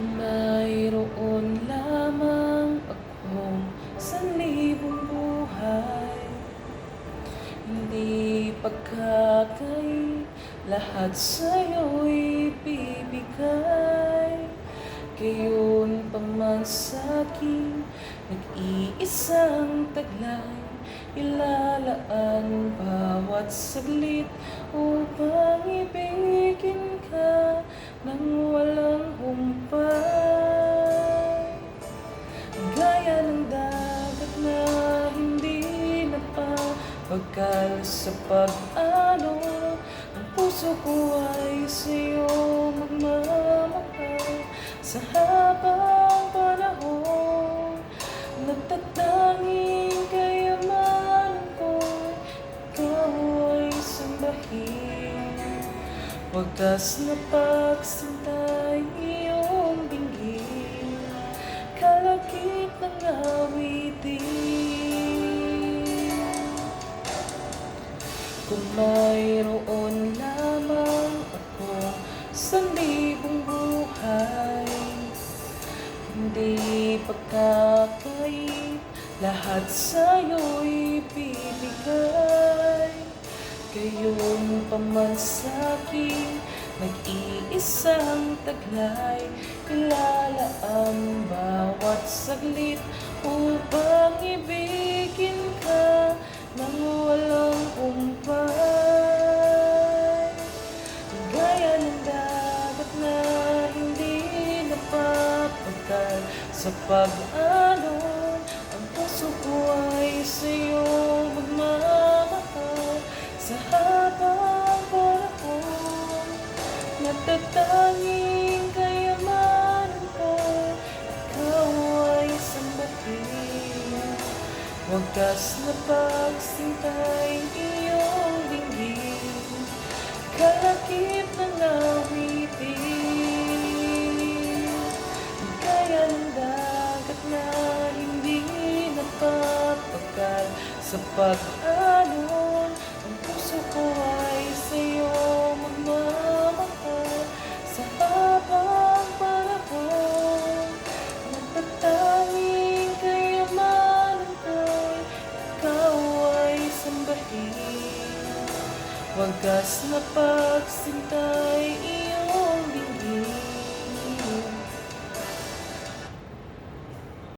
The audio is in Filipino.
Mayroon lamang akong sanlibong buhay. Hindi pagkakay lahat sa'yo'y bibigay Gayon pa man sa'kin nag-iisang taglay Ilalaan bawat saglit upang ibigin ka ng walang humpay. Napapagkal sa pag-alon Ang puso ko ay sa'yo magmamahal. Sa habang panahon Nagtatanging kayamanan ko Ikaw ay sambahin. Wagas na pagsintay Kung mayroon lamang ako sa libong buhay Hindi pagkakait lahat sa'yo'y bibigay. Gayon pa man sa'kin Nag-iisang taglay. Ilalaan bawat saglit Upang ibigin Gaya ng dagat na hindi napapagkal Sa pag-alon Ang puso ko ay sa'yo magmamahal. Sa habang panahon Natatanging kayamanan ko Ikaw ay sambahin Wagas na pagsintay iyong dinggin Kalakip ng awitin Kaya ng dagat na hindi napapagkal Sa pag-alon Wagas na pagsinta